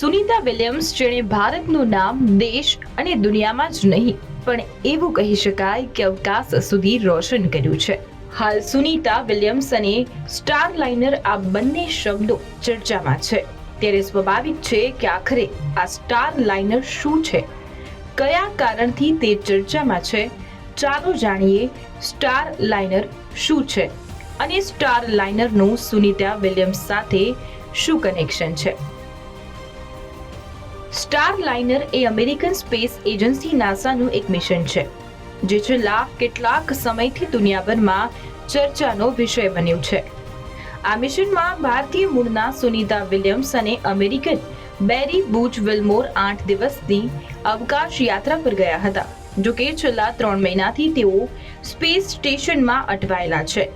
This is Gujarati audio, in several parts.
સુનીતા વિલિયમ્સ, જેણે ભારતનું નામ દેશ અને દુનિયામાં જ નહીં, પણ એવું કહી શકાય કે અવકાશ સુધી રોશન કર્યું છે. હાલ સુનિતા વિલિયમ્સ અને સ્ટાર લાઇનર આ બંને શબ્દો ચર્ચામાં છે. ત્યારે સ્વાભાવિક છે કે આખરે આ સ્ટાર લાઇનર શું છે? કયા કારણથી તે ચર્ચામાં છે? ચાલો જાણીએ સ્ટાર લાઇનર શું છે? અને સ્ટાર લાઇનરનું સુનિતા વિલિયમ્સ સાથે શું કનેક્શન છે? સ્ટાર લાઇનર એ અમેરિકન સ્પેસ એજન્સી નાસાનું એક મિશન છે, જે છેલ્લા કેટલાક સમયથી દુનિયાભરમાં ચર્ચાનો વિષય બન્યું છે. આ મિશનમાં ભારતીય મૂળના સુનિતા વિલિયમ્સ અને અમેરિકન બેરી બુચ વિલમોર આઠ દિવસની અવકાશ યાત્રા પર ગયા હતા જો કે છેલ્લા ત્રણ મહિનાથી તેઓ સ્પેસ સ્ટેશનમાં અટવાયેલા છે.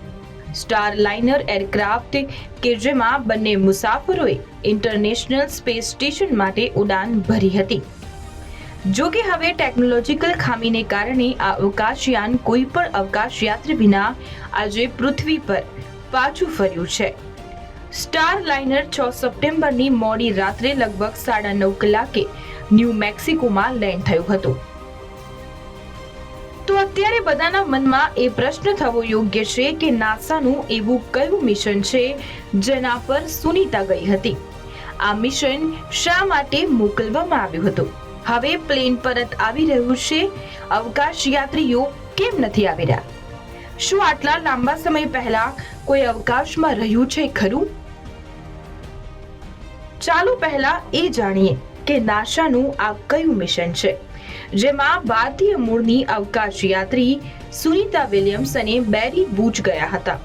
સ્ટાર લાઇનર એરક્રાફ્ટ કે જેમાં બંને મુસાફરોએ ઇન્ટરનેશનલ સ્પેસ સ્ટેશન માટે ઉડાન ભરી હતી. જો કે હવે ટેકનોલોજીકલ ખામીને કારણે આ અવકાશયાન કોઈ પણ અવકાશયાત્રી વિના આજે પૃથ્વી પર પાછું ફર્યું છે. સ્ટાર લાઇનર છ સપ્ટેમ્બરની મોડી રાત્રે લગભગ સાડા નવ કલાકે ન્યૂ મેક્સિકોમાં લેન્ડ થયું હતું. અત્યારે બધાના મનમાં એ પ્રશ્ન થવો યોગ્ય છે કે નાસાનું એવું કયું મિશન છે જેના પર સુનીતા ગઈ હતી? આ મિશન શા માટે મોકલવામાં આવ્યું હતું? હવે પ્લેન પરત આવી રહ્યું છે. અવકાશ યાત્રીઓ કેમ નથી આવી રહ્યા? શું આટલા લાંબા સમય પહેલા કોઈ અવકાશમાં રહ્યું છે ખરું? ચાલો પહેલા એ જાણીએ કે નાસાનું આ કયું મિશન છે. જેમાં ભારતીય મૂળની અવકાશ યાત્રી સુનિતા વિલિયમ્સ અને બેરી બુચ ગયા હતા.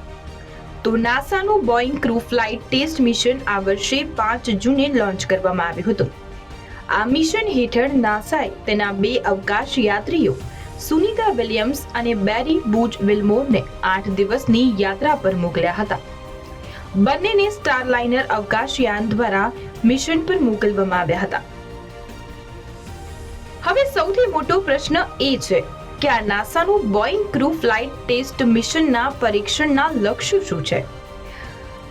તો નાસાનું Boeing crew flight test mission આ વર્ષે પાંચ જૂને લોન્ચ કરવામાં આવ્યું હતું. આ મિશન હેઠળ નાસાએ તેના બે અવકાશ યાત્રીઓ, સુનિતા વિલિયમ્સ અને બેરી બુચ વિલમોરને આઠ દિવસની યાત્રા પર મોકલ્યા હતા. બંનેને સ્ટાર લાઇનર અવકાશયાન દ્વારા મિશન પર મોકલવામાં આવ્યા હતા. હવે સૌથી મોટો પ્રશ્ન એ છે કે આ નાસાનું બોઈંગ ક્રૂ ફ્લાઇટ ટેસ્ટ મિશનના પરીક્ષણના લક્ષ્ય શું છે?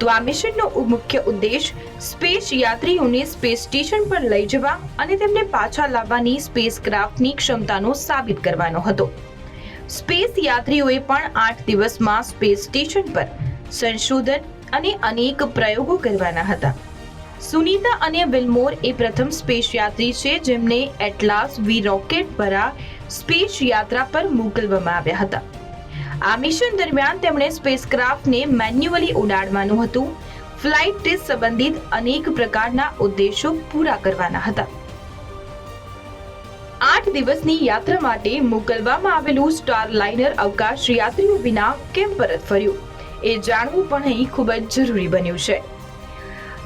તો આ મિશનનો મુખ્ય ઉદ્દેશ સ્પેસ યાત્રીઓને સ્પેસ સ્ટેશન પર લઈ જવા અને તેમને પાછા લાવવાની સ્પેસ ક્રાફ્ટની ક્ષમતાનો સાબિત કરવાનો હતો. સ્પેસ યાત્રીઓએ પણ આઠ દિવસમાં સ્પેસ સ્ટેશન પર સંશોધન અને અનેક પ્રયોગો કરવાના હતા. સુનીતા અને વિલમોર એ પ્રથમ સ્પેસ યાત્રી છે જેમને એટલાસ વી રોકેટ દ્વારા સ્પેસ યાત્રા પર મોકલવામાં આવ્યા હતા. આ મિશન દરમિયાન તેમણે સ્પેસક્રાફ્ટને મેન્યુઅલી ઉડાડવાનું હતું. ફ્લાઇટ ટેસ્ટ સંબંધિત અનેક પ્રકારના ઉદ્દેશો પૂરા કરવાના હતા. આઠ દિવસની યાત્રા માટે મોકલવામાં આવેલું સ્ટાર લાઇનર અવકાશ યાત્રીઓ વિના કેમ પરત ફર્યું? એ જાણવું પણ અહીં ખૂબ જ જરૂરી બન્યું છે.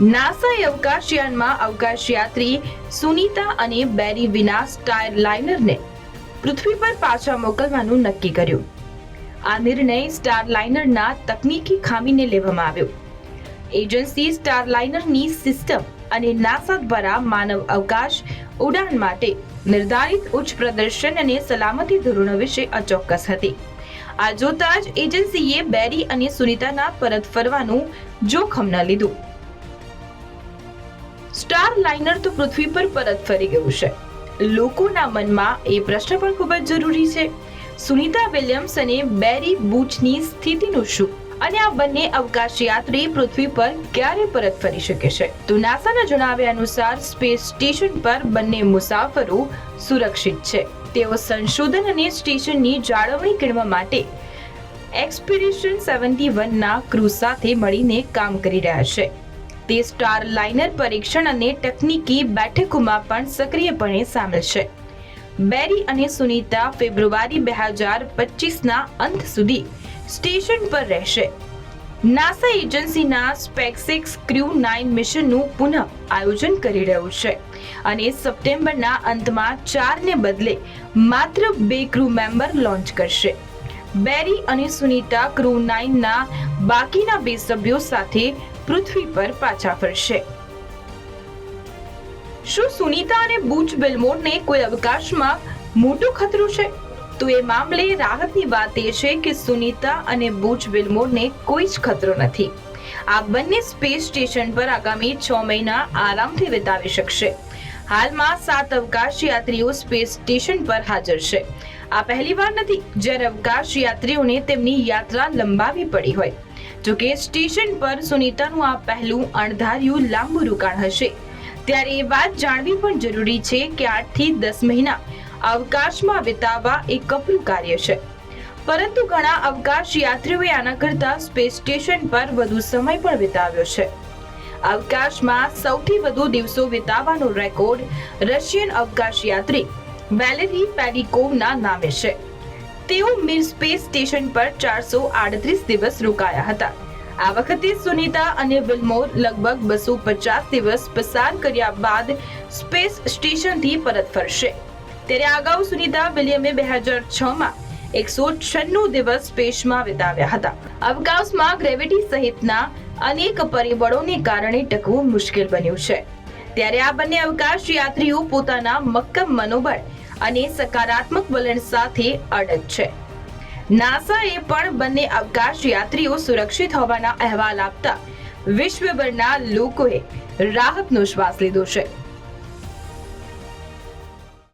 નાસાએ અવકાશયાનમાં અવકાશયાત્રી સુનીતા અને બેરી વિના સ્ટાર લાઇનરને પૃથ્વી પર પાછા મોકલવાનું નક્કી કર્યું. આ નિર્ણય સ્ટાર લાઇનરના તકનીકી ખામીને લેવામાં આવ્યો. એજન્સી સ્ટાર લાઇનરની સિસ્ટમ અને નાસા દ્વારા માનવ અવકાશ ઉડાન માટે નિર્ધારિત ઉચ્ચ પ્રદર્શન અને સલામતી ધોરણો વિશે અચોક્કસ હતી. આ જોતા જ એજન્સીએ બેરી અને સુનીતાના પરત ફરવાનું જોખમ ન લીધું. સ્ટાર લાઇનર તો પૃથ્વી પર પરત ફરી ગયું છે. લોકોના મનમાં એ પ્રશ્ન પણ ખૂબ જ જરૂરી છે. સુનિતા વિલિયમ્સ અને બેરી બુચની સ્થિતિનું શું? અને આ બંને અવકાશ યાત્રી પૃથ્વી પર ક્યારે પરત ફરી શકે છે? તો નાસાના જણાવ્યા અનુસાર સ્પેસ સ્ટેશન પર બંને મુસાફરો સુરક્ષિત છે. તેઓ સંશોધન અને સ્ટેશનની જાળવણી કરવા માટે એક્સપિરેશન સેવન્ટી વનના ક્રૂ સાથે મળીને કામ કરી રહ્યા છે. તે સ્ટાર લાઇનર પરીક્ષણ અને તકનીકી બેઠકોમાં પણ સક્રિયપણે સામેલ છે. બેરી અને સુનીતા ફેબ્રુઆરી બે હજાર પચીસના અંત સુધી સ્ટેશન પર રહેશે. નાસા એજન્સીના સ્પેક્સિક્સ ક્રૂ નાઇન મિશનનું પુનઃ આયોજન કરી રહ્યું છે અને સપ્ટેમ્બરના અંતમાં ચારને બદલે માત્ર બે ક્રૂ મેમ્બર લોન્ચ કરશે. બેરી અને સુનીતા ક્રૂ નાઇનના બાકીના બે સભ્યો સાથે પૃથ્વી પર પાછા ફરશે. શું સુનીતા અને બુચ બેલમોરને કોઈ અવકાશમાં મોટો ખતરું છે? તો એ મામલે રાહતની વાત એ છે કે સુનીતા અને બુચ વિલમોરને કોઈ જ ખતરો નથી. આ બંને સ્પેસ સ્ટેશન પર આગામી છ મહિના આરામથી વિતાવી શકશે. હાલમાં સાત અવકાશ યાત્રીઓ સ્પેસ સ્ટેશન પર હાજર છે. આ પહેલીવાર નથી જ્યારે અવકાશ યાત્રીઓને તેમની યાત્રા લંબાવી પડી હોય. જોકે સ્ટેશન પર સુનીતાનું આ પહેલું અણધાર્યું લાંબુ રોકાણ હશે. ત્યારે એ વાત જાણવી પણ જરૂરી છે કે આઠથી દસ મહિના અવકાશમાં વિતાવવા એ કપરું કાર્ય છે. પરંતુ ઘણા અવકાશ યાત્રીઓએ આના કરતા સ્પેસ સ્ટેશન પર વધુ સમય પણ વિતાવ્યો છે. અવકાશમાં સૌથી વધુ દિવસો વિતાવવાનો રેકોર્ડ રશિયન અવકાશ યાત્રી વેલેરી પેડિકોવના નામે છે. તેઓ મીર સ્પેસ સ્ટેશન પર ચારસો આડત્રીસ દિવસ રોકાયા હતા. આ વખતે સુનીતા અને વિલમોર લગભગ બસો પચાસ દિવસ પસાર કર્યા બાદ સ્પેસ સ્ટેશનથી પરત ફરશે. ત્યારે અગાઉ સુનીતા વિલિયમે બે હજાર છ માં એકસો છન્નું દિવસ સ્પેસમાં વિતાવ્યા હતા. અવકાશમાં ગ્રેવિટી સહિતના અનેક પરિબળોને કારણે ટકવું મુશ્કેલ બન્યું છે. ત્યારે આ બંને અવકાશ યાત્રીઓ પોતાના મક્કમ મનોબળ અને સકારાત્મક વલણ સાથે અડગ છે. નાસાએ પણ બંને અવકાશ યાત્રીઓ સુરક્ષિત હોવાના અહેવાલ આપતા વિશ્વભરના લોકોએ રાહતનો શ્વાસ લીધો છે.